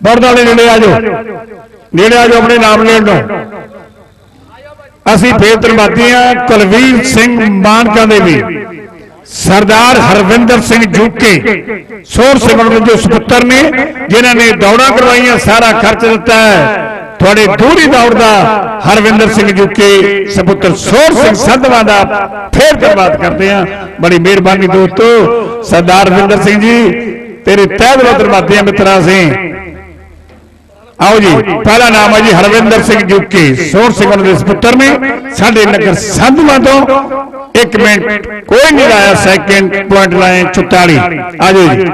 ਬਰਦ ਵਾਲੇ ਨੇੜੇ ਆ ਜਾਓ। ਨੇੜੇ ਆ ਜਾਓ ਆਪਣੇ ਨਾਮ ਲੈਣ ਨੂੰ ਅਸੀਂ ਫੇਰ ਧੰਨਵਾਦੀ ਹਾਂ, ਕੁਲਵੀਰ ਸਿੰਘ ਮਾਨਕਾ ਦੇ ਵੀ। ਸਰਦਾਰ ਹਰਵਿੰਦਰ ਸਿੰਘ ਜੂਕੇ ਸੋਰ ਸਿਮਰਨ ਜੋ ਸੁਪੁੱਤਰ ਨੇ, ਜਿਨ੍ਹਾਂ ਨੇ ਦੌੜਾਂ ਕਰਵਾਈਆਂ, ਸਾਰਾ ਖਰਚ ਦਿੱਤਾ ਹੈ। ਤੁਹਾਡੇ ਦੂਰੀ ਦੌੜ ਦਾ ਹਰਵਿੰਦਰ ਸਿੰਘ ਜੂਕੇ, ਸੁਪੁੱਤਰ ਸੋਰ ਸਿੰਘ ਸੰਧਵਾ ਦਾ ਫੇਰ ਧੰਨਵਾਦ ਕਰਦੇ ਹਾਂ। ਬੜੀ ਮਿਹਰਬਾਨੀ ਦੋਸਤੋ। ਸਰਦਾਰ ਹਰਵਿੰਦਰ ਸਿੰਘ ਜੀ ਤੇਰੇ ਤਹਿ ਦਿਲੋਂ ਧੰਨਵਾਦੀ ਹਾਂ ਮਿੱਤਰਾ ਅਸੀਂ ਆਓ ਜੀ ਪਹਿਲਾ ਨਾਮ ਹੈ ਜੀ ਹਰਵਿੰਦਰ ਸਿੰਘ ਜੁੱਕੇ ਸੋਰ ਸਿੰਘ ਉਹਨਾਂ ਦੇ ਸੁਪੁੱਤਰ ਨੇ ਸਾਡੇ ਨਗਰ ਸੰਧਵਾਂ ਤੋਂ 1 ਮਿੰਟ ਕੋਈ ਨਹੀਂ ਲਾਇਆ ਸੈਕਿੰਡ ਪੁਆਇੰਟ ਲਾਏ 44 ਆਜੋ ਜੀ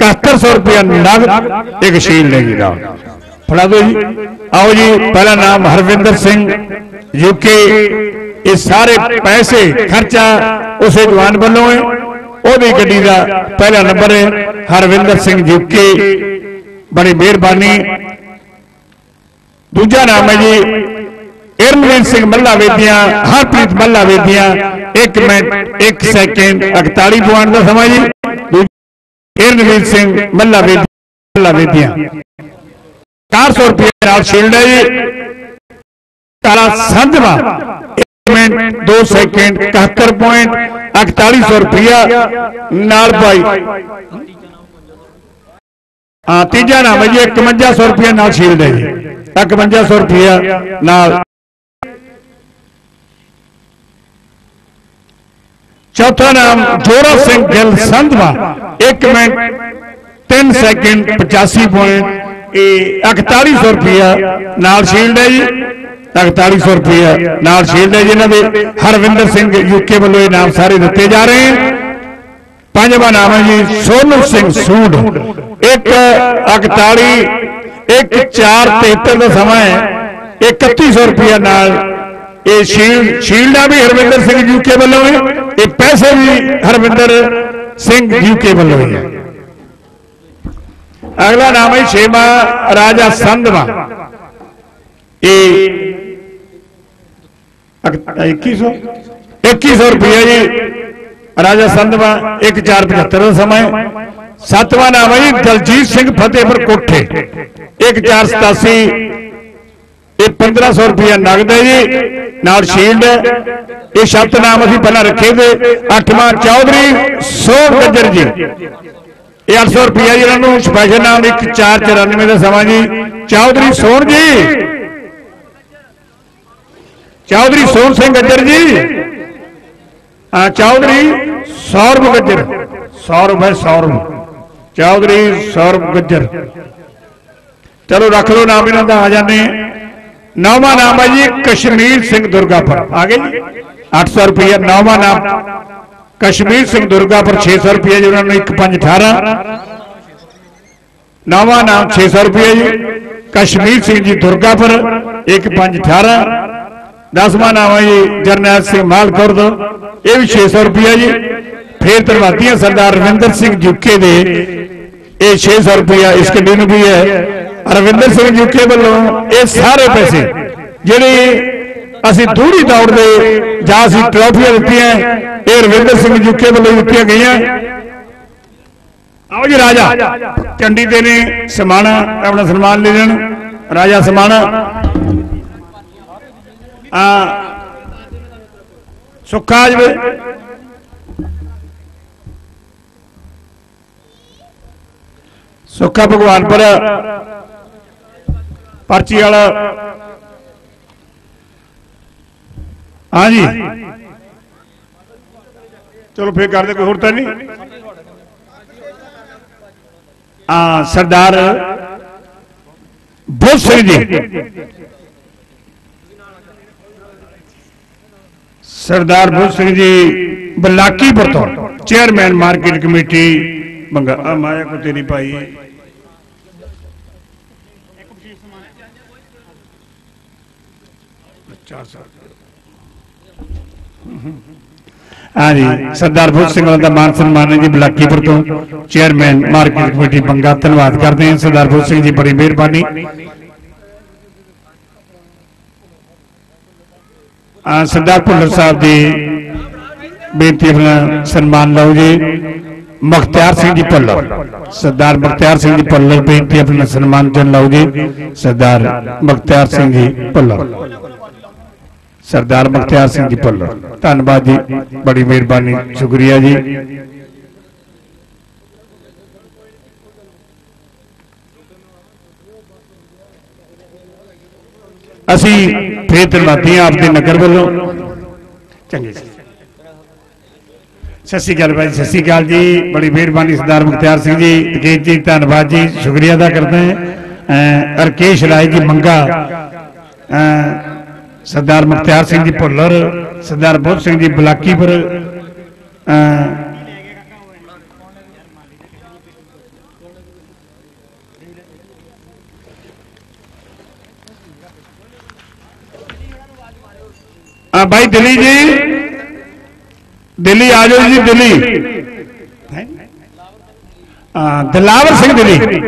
7100 ਰੁਪਇਆ ਨਗਦ ਇੱਕ ਸ਼ੀਲ ਲੈ ਜੀ ਦਾ ਫੜਾ ਦਿਓ ਜੀ ਆਓ ਜੀ ਪਹਿਲਾ ਨਾਮ ਹਰਵਿੰਦਰ ਸਿੰਘ ਯੂਕੇ ਇਹ ਸਾਰੇ ਪੈਸੇ ਖਰਚਾ ਉਸੇ ਜਵਾਨ ਵੱਲੋਂ ਹੈ ਉਹਦੀ ਗੱਡੀ ਦਾ ਪਹਿਲਾ ਨੰਬਰ ਹਰਵਿੰਦਰ ਸਿੰਘ ਯੂਕੇ ਬੜੀ ਮਿਹਰਬਾਨੀ। ਦੂਜਾ ਨਾਮ ਹੈ ਜੀ, Iranveer Singh Malla Vedian, Harpreet Malla Vedian. 1 minute 1 second 41 point ਦਾ ਸਮਾਂ ਜੀ। ਇਰਨਵੀਰ ਸਿੰਘ ਮੱਲਾ ਵੇਦੀਆਂ ਮੱਲਾ ਵੇਦੀਆਂ। 400 ਰੁਪਏ ਨਾਲ ਸ਼ੀਲਡ ਹੈ ਜੀ। ਕਾਲਾ ਸੰਧਵਾ। ਮਿੰਟ 2 ਸੈਕਿੰਡ 71 ਪੁਆਇੰਟ 4100 ਰੁਪਇਆ ਨਾਲ ਭਾਈ ਹਾਂ ਤੀਜਾ ਨਾਮ ਹੈ ਜੀ 5100 ਰੁਪਏ ਨਾਲ ਸ਼ੀਲਡ ਹੈ ਜੀ 5100 ਰੁਪਏ ਨਾਲ ਚੌਥਾ ਨਾਮ Jora Singh Gill Sandhwa 1 minute 3 second 85 point ਇਹ 4100 ਰੁਪਏ ਨਾਲ ਸ਼ੀਲਡ ਹੈ ਜੀ 4100 ਰੁਪਏ ਨਾਲ ਸ਼ੀਲਡ ਹੈ ਜੀ ਦੇ ਹਰਵਿੰਦਰ ਸਿੰਘ ਯੂਕੇ ਵੱਲੋਂ ਇਹ ਨਾਮ ਸਾਰੇ ਦਿੱਤੇ ਜਾ ਰਹੇ ਹਨ। ਪੰਜਵਾਂ ਨਾਮ ਹੈ ਜੀ ਸੋਨੂ ਸਿੰਘ ਸੂਡ 1 41 1 4 73 ਦਾ ਸਮਾਂ ਹੈ। 3100 ਰੁਪਏ ਨਾਲ ਇਹ ਸ਼ੀਲਡ ਸ਼ੀਲਡਾ ਵੀ ਹਰਵਿੰਦਰ ਸਿੰਘ ਯੂਕੇ ਵੱਲੋਂ ਹੈ। ਇਹ ਪੈਸੇ ਵੀ ਹਰਵਿੰਦਰ ਸਿੰਘ ਯੂਕੇ ਵੱਲੋਂ ਹੈ ਅਗਲਾ ਨਾਮ ਹੈ ਛੇਵਾਂ ਰਾਜਾ ਸੰਧਵਾ। ਇਹ 2100 2100 ਰੁਪਏ ਜੀ। ਰਾਜਾ ਸੰਧਵਾ 1475 ਦਾ ਸਮਾਂ ਹੈ। ਸੱਤਵਾਂ ਨਾਮ ਹੈ ਦਲਜੀਤ ਸਿੰਘ ਫਤਿਹਪੁਰ ਕੋਠੇ। 1487 ਇਹ 1500 ਰੁਪਏ ਨਗਦ ਹੈ ਜੀ। ਨਾਲ ਸ਼ੀਲਡ ਹੈ। ਇਹ ਸ਼ਬਦ ਨਾਮ ਅਸੀਂ ਪਹਿਲਾਂ ਰੱਖੇ ਤੇ ਅੱਠਵਾਂ ਚੌਧਰੀ ਸੋ ਗੱਜਰ ਜੀ। ਇਹ 800 ਰੁਪਏ ਜੀ ਇਹਨਾਂ ਨੂੰ। ਸਪੈਸ਼ਲ ਨਾਮ 1494 ਦਾ ਸਮਾਂ ਜੀ। ਚੌਧਰੀ ਸੋਹਣ ਜੀ। ਚੌਧਰੀ ਸੋਹਣ ਸਿੰਘ ਗੱਜਰ ਜੀ ਆ ਚੌਧਰੀ ਸੌਰਵ ਗੱਜਰ ਸੌਰਵ ਹੈ ਸੌਰਵ ਚੌਧਰੀ ਸੌਰਵ ਗੱਜਰ ਚਲੋ ਰੱਖ ਲਓ ਨਾਮ ਇਹਨਾਂ ਦਾ ਆ ਜਾਂਦੇ ਨੌਵਾਂ ਨਾਮ ਹੈ ਜੀ ਕਸ਼ਮੀਰ ਸਿੰਘ ਦੁਰਗਾਪੁਰ ਆ ਗਏ ਜੀ 800 ਰੁਪਏ ਨੌਵਾਂ ਨਾਮ ਕਸ਼ਮੀਰ ਸਿੰਘ ਦੁਰਗਾਪੁਰ 600 ਰੁਪਏ ਜੀ ਉਹਨਾਂ ਨੂੰ 1518 ਨੌਵਾਂ ਨਾਮ 600 ਰੁਪਏ ਜੀ ਕਸ਼ਮੀਰ ਸਿੰਘ ਜੀ ਦੁਰਗਾਪੁਰ 1518 ਦਸਵਾਂ ਨਾਮ ਹੈ ਜੀ, ਜਰਨੈਲ ਸਿੰਘ ਮਾਲਕੌਰ ਦਾ ਇਹ ਵੀ 600 ਰੁਪਏ ਜੀ। ਫੇਰ ਧਰਵਾਤੀਆਂ ਸਰਦਾਰ ਰਵਿੰਦਰ ਸਿੰਘ ਜੁਕੇ ਦੇ, ਇਹ 600 ਰੁਪਏ ਇਸ ਕੰਡੀ ਨੂੰ ਵੀ ਹੈ। ਰਵਿੰਦਰ ਸਿੰਘ ਜੁਕੇ ਵੱਲੋਂ ਇਹ ਸਾਰੇ ਪੈਸੇ, ਜਿਹੜੇ ਅਸੀਂ ਦੂਰੀ ਦੌੜ ਦੇ ਜਾਂ ਅਸੀਂ ਟਰਾਫੀਆਂ ਦਿੱਤੀਆਂ, ਇਹ ਰਵਿੰਦਰ ਸਿੰਘ ਜੁਕੇ ਵੱਲੋਂ ਦਿੱਤੀਆਂ ਗਈਆਂ। ਆਓ ਜੀ ਰਾਜਾ, ਚੰਡੀ ਦੇ ਨੇ ਸਮਾਣਾ, ਆਪਣਾ ਸਨਮਾਨ ਲੈ ਲੈਣ। ਰਾਜਾ ਸਮਾਣਾ। ਆ। ਸੁੱਖਾ ਜਵੇ। ਸੁੱਖਾ ਭਗਵਾਨਪੁਰ ਪਰਚੀ ਵਾਲਾ। ਹਾਂਜੀ। ਚਲੋ ਫੇਰ ਕਰਦੇ ਕੋਈ ਹੋਰ ਤਾਂ ਨਹੀਂ। ਆ ਸਰਦਾਰ ਬੁੱਧ ਸਿੰਘ ਜੀ। ਸਰਦਾਰ ਬੁੱਧ ਸਿੰਘ ਜੀ ਬਲਾਕੀਪੁਰ ਤੋਂ ਚੇਅਰਮੈਨ ਮਾਰਕੀਟ ਕਮੇਟੀ। ਬੰਗਾ ਆ ਮਾਇਆ ਕੋ ਤੇਰੀ ਭਾਈ। ਹਾਂਜੀ ਸਰਦਾਰ ਬੁੱਧ ਸਿੰਘ ਵਾਲਾ ਦਾ ਮਾਨ ਸਨਮਾਨ ਜੀ ਬਲਾਕੀਪੁਰ ਤੋਂ ਚੇਅਰਮੈਨ ਮਾਰਕੀਟ ਕਮੇਟੀ। ਬੰਗਾ ਧੰਨਵਾਦ ਕਰਦੇ ਹਾਂ ਸਰਦਾਰ ਬੁੱਧ ਸਿੰਘ ਜੀ, ਬੜੀ ਮਿਹਰਬਾਨੀ। ਸਰਦਾਰ ਭੁੱਲਰ ਸਾਹਿਬ ਦੀ ਬੇਨਤੀ ਆਪਣਾ ਸਨਮਾਨ ਲਓ ਜੀ। ਮੁਖਤਿਆਰ ਸਿੰਘ ਜੀ ਭੁੱਲਰ। ਸਰਦਾਰ ਮੁਖਤਿਆਰ ਸਿੰਘ ਜੀ ਭੁੱਲਰ ਬੇਨਤੀ ਆਪਣਾ ਸਨਮਾਨ ਕਰਨ ਲਾਓ ਜੀ। ਸਰਦਾਰ ਮੁਖਤਿਆਰ ਸਿੰਘ ਜੀ ਭੁੱਲਰ। ਸਰਦਾਰ ਮੁਖਤਿਆਰ ਸਿੰਘ ਜੀ ਭੁੱਲਰ। ਧੰਨਵਾਦ ਜੀ। ਬੜੀ ਮਿਹਰਬਾਨੀ। ਸ਼ੁਕਰੀਆ ਜੀ। ਅਸੀਂ ਫੇਰ ਧੰਨਵਾਦੀ ਹਾਂ ਆਪਦੇ ਨਗਰ ਵੱਲੋਂ। ਚੰਗੇ ਜੀ। ਸਤਿ ਸ਼੍ਰੀ ਅਕਾਲ ਭਾਈ, ਸਤਿ ਸ਼੍ਰੀ ਅਕਾਲ ਜੀ। ਬੜੀ ਮਿਹਰਬਾਨੀ ਸਰਦਾਰ ਮੁਖਤਿਆਰ ਸਿੰਘ ਜੀ। ਤਕੀਰ ਜੀ, ਧੰਨਵਾਦ ਜੀ। ਸ਼ੁਕਰੀਆ ਅਦਾ ਕਰਦਾ ਹਾਂ। ਅਰਕੇਸ਼ ਰਾਏ ਜੀ ਮੰਗਾ। ਸਰਦਾਰ ਮੁਖਤਿਆਰ ਸਿੰਘ ਜੀ ਭੁੱਲਰ। ਸਰਦਾਰ ਬੋਧ ਸਿੰਘ ਜੀ ਬਲਾਕੀਪੁਰ। ਆ ਭਾਈ ਦਿੱਲੀ ਜੀ। ਦਿੱਲੀ ਆ ਜਾਓ ਜੀ, ਦਿੱਲੀ। ਆ ਦਲਾਵਰ ਸਿੰਘ ਦਿੱਲੀ।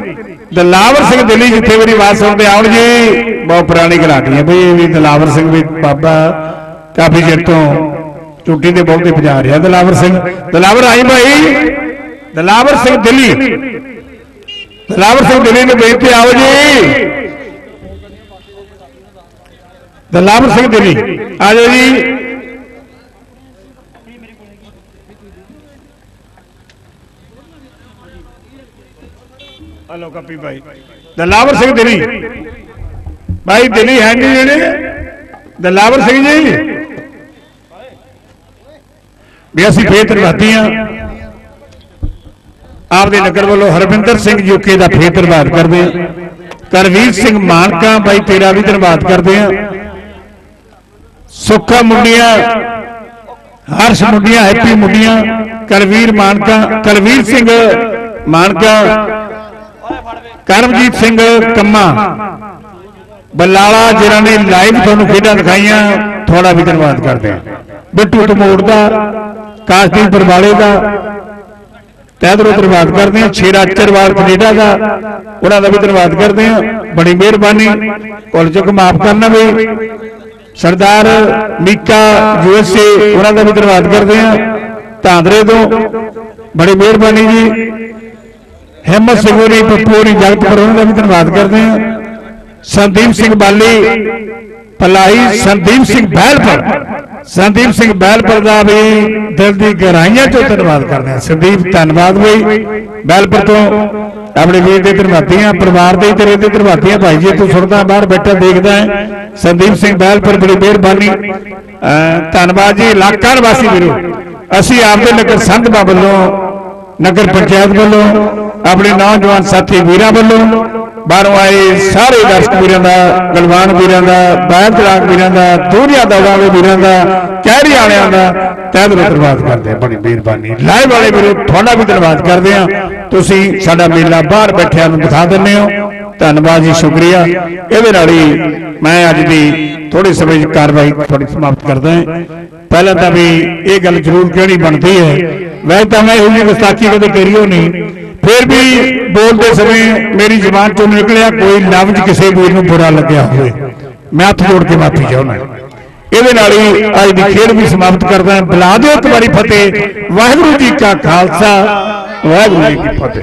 ਦਲਾਵਰ ਸਿੰਘ ਦਿੱਲੀ ਜਿੱਥੇ ਮੇਰੀ ਆਵਾਜ਼ ਸੁਣਦੇ ਆਉਣ ਜੀ। ਬਹੁਤ ਪੁਰਾਣੀ ਘਰਾਟੀ ਹੈ ਬਈ ਵੀ ਦਲਾਵਰ ਸਿੰਘ ਵੀ ਬਾਬਾ ਕਾਫੀ ਚਿਰ ਤੋਂ ਚੁੱਟੀ ਦੇ ਬਹੁਤੇ ਵਜਾ ਰਿਹਾ ਦਲਾਵਰ ਸਿੰਘ। ਦਲਾਵਰ ਆਈ ਭਾਈ ਦਲਾਵਰ ਸਿੰਘ ਦਿੱਲੀ। ਦਲਾਵਰ ਸਿੰਘ ਦਿੱਲੀ ਨੂੰ ਬੇਨਤੀ ਆਓ ਜੀ। ਦਲਾਵਰ ਸਿੰਘ ਦਿੱਲੀ ਆ ਜਾਓ ਜੀ। ਹਲੋ ਕੱਪੀ ਭਾਈ। ਦਲਾਵਰ ਸਿੰਘ ਦਿੱਲੀ ਭਾਈ ਦਿੱਲੀ ਹੈ ਨਹੀਂ ਜਿਹੜੇ। ਦਲਾਵਰ ਸਿੰਘ ਜੀ। ਵੀ ਅਸੀਂ ਫੇਰ ਧੰਨਵਾਦੀ ਹਾਂ ਆਪਦੇ ਨਗਰ ਵੱਲੋਂ ਹਰਵਿੰਦਰ ਸਿੰਘ ਯੂਕੇ ਦਾ ਫੇਰ ਧੰਨਵਾਦ ਕਰਦੇ ਹਾਂ ਕਰਵੀਰ ਸਿੰਘ ਮਾਨਕਾ ਬਾਈ, ਤੇਰਾ ਵੀ ਧੰਨਵਾਦ ਕਰਦੇ ਹਾਂ। ਸੁੱਖਾ ਮੁੰਡੀਆਂ, ਹਰਸ਼ ਮੁੰਡੀਆਂ, ਹੈਪੀ ਮੁੰਡੀਆਂ ਕਰਵੀਰ ਮਾਨਕਾ ਕਰਵੀਰ ਸਿੰਘ ਮਾਨਕਾ ਕਰਮਜੀਤ ਸਿੰਘ ਕੰਮਾ, ਬਲਾਲਾ ਜਿਨ੍ਹਾਂ ਨੇ ਲਾਈਵ ਤੁਹਾਨੂੰ ਖੇਡਾਂ ਦਿਖਾਈਆਂ ਥੋੜਾ ਵੀ ਧੰਨਵਾਦ ਕਰਦੇ ਹਾਂ। ਬਿੱਟੂ ਤਮੋੜ ਦਾ, ਕਾਸ਼ਦੀਪ ਬਰਵਾਲੇ ਦਾ ਤਹਿਦਰੋਂ ਧੰਨਵਾਦ ਕਰਦੇ ਹਾਂ। ਛੇਰਾ ਚਰਵਾਰ ਕੈਨੇਡਾ ਦਾ, ਉਹਨਾਂ ਦਾ ਵੀ ਧੰਨਵਾਦ ਕਰਦੇ ਹਾਂ। ਬੜੀ ਮਿਹਰਬਾਨੀ। ਕੋਲ ਚੁੱਕ ਮਾਫ ਕਰਨਾ ਵੀ। ਸਰਦਾਰ ਮੀਕਾ ਯੂਐਸਏ ਉਹਨਾਂ ਦਾ ਵੀ ਧੰਨਵਾਦ ਕਰਦੇ ਹਾਂ। ਧਾਂਦਰੇ ਤੋਂ ਬੜੀ ਮਿਹਰਬਾਨੀ ਜੀ। ਹਿੰਮਤ ਸਿੰਘੋਰੀ ਪਪੂਰੀ ਜਗਤਪੁਰ ਉਹਨਾਂ ਦਾ ਵੀ ਧੰਨਵਾਦ ਕਰਦੇ ਹਾਂ। ਸੰਦੀਪ ਸਿੰਘ ਬਾਲੀ, ਭਲਾਈ ਸੰਦੀਪ ਸਿੰਘ ਬਹਿਲਪੁਰ ਸੰਦੀਪ ਸਿੰਘ ਬੈਲਪੁਰ ਦਾ ਵੀ ਦਿਲ ਦੀ ਗਹਿਰਾਈਆਂ ਚੋਂ ਧੰਨਵਾਦ ਕਰਦੇ ਹਾਂ। ਸੰਦੀਪ, ਧੰਨਵਾਦ ਬਈ। ਬਹਿਲਪੁਰ ਤੋਂ ਆਪਣੇ ਵੀਰ ਦੇ ਧੰਨਵਾਦੀ ਹਾਂ, ਪਰਿਵਾਰ ਦੇ ਤੇਰੇ ਦੇ ਧੰਨਵਾਦੀ ਹਾਂ। ਭਾਈ ਜੀ, ਤੂੰ ਸੁਣਦਾ, ਬਾਹਰ ਬੈਠਾ ਦੇਖਦਾ ਹੈ। ਸੰਦੀਪ ਸਿੰਘ ਬੈਲਪੁਰ, ਬੜੀ ਮਿਹਰਬਾਨੀ। ਅਹ, ਧੰਨਵਾਦ ਜੀ, ਇਲਾਕਾ ਨਿਵਾਸੀ ਵੀਰੋ। ਅਸੀਂ ਆਪਦੇ ਨਗਰ ਸੰਧਵਾ ਵੱਲੋਂ, ਨਗਰ ਪੰਚਾਇਤ ਵੱਲੋਂ, ਆਪਣੇ ਨੌਜਵਾਨ ਸਾਥੀ ਵੀਰਾਂ ਵੱਲੋਂ ਬਾਹਰੋਂ ਆਏ ਸਾਰੇ ਦਰਸ਼ਕ ਵੀਰਾਂ ਦਾ ਗਲਵਾਨ ਵੀਰਾਂ ਦਾ, ਬਾਹਰ ਚਲਾਕ ਵੀਰਾਂ ਦਾ, ਦੂਰੀਆਂ ਦੌੜਾਂ ਦੇ ਵੀਰਾਂ ਦਾ ਕਹਿਰੀ ਵਾਲਿਆਂ ਦਾ, ਤਹਿ ਦਿਲੋਂ ਧੰਨਵਾਦ ਕਰਦੇ ਹਾਂ, ਬੜੀ ਮਿਹਰਬਾਨੀ। ਲਾਈਵ ਵਾਲੇ ਵੀਰੋ, ਤੁਹਾਡਾ ਵੀ ਧੰਨਵਾਦ ਕਰਦੇ ਹਾਂ। ਤੁਸੀਂ ਸਾਡਾ ਮੇਲਾ ਬਾਹਰ ਬੈਠਿਆਂ ਨੂੰ ਦਿਖਾ ਦਿੰਦੇ ਹੋ। ਧੰਨਵਾਦ ਜੀ, ਸ਼ੁਕਰੀਆ। ਇਹਦੇ ਨਾਲ ਹੀ ਮੈਂ ਅੱਜ ਦੀ ਥੋੜੀ ਸਮੇਂ ਦੀ ਕਾਰਵਾਈ ਥੋੜੀ ਸਮਾਪਤ ਕਰਦਾ ਹਾਂ। ਪਹਿਲਾਂ ਤਾਂ ਵੀ ਇਹ ਗੱਲ ਜ਼ਰੂਰ ਕਹਿਣੀ ਬਣਦੀ ਹੈ। ਵੈਸੇ ਤਾਂ ਮੈਂ ਇਹੋ ਜਿਹੀ ਗੁਸਤਾਖੀ ਕਦੇ ਕਰੀਓ ਨਹੀਂ। ਫਿਰ ਵੀ ਬੋਲਦੇ ਸਮੇਂ ਮੇਰੀ ਜ਼ੁਬਾਨ ਤੋਂ ਨਿਕਲਿਆ, ਕੋਈ ਲਫ਼ਜ਼ ਕਿਸੇ ਵੀਰ ਨੂੰ ਬੁਰਾ ਲੱਗਿਆ ਹੋਵੇ। ਮੈਂ ਹੱਥ ਜੋੜ ਕੇ ਮਾਫੀ ਚਾਹੁੰਦਾ ਇਹਦੇ ਨਾਲ ਹੀ ਅੱਜ ਦੀ ਖੇਡ ਵੀ ਸਮਾਪਤ ਕਰਦਾ ਹਾਂ। ਬੁਲਾ ਦਿਓ ਇੱਕ ਵਾਰੀ ਫਤਿਹ। ਵਾਹਿਗੁਰੂ ਜੀ ਕਾ ਖਾਲਸਾ, ਵਾਹਿਗੁਰੂ ਜੀ ਕੀ ਫਤਿਹ।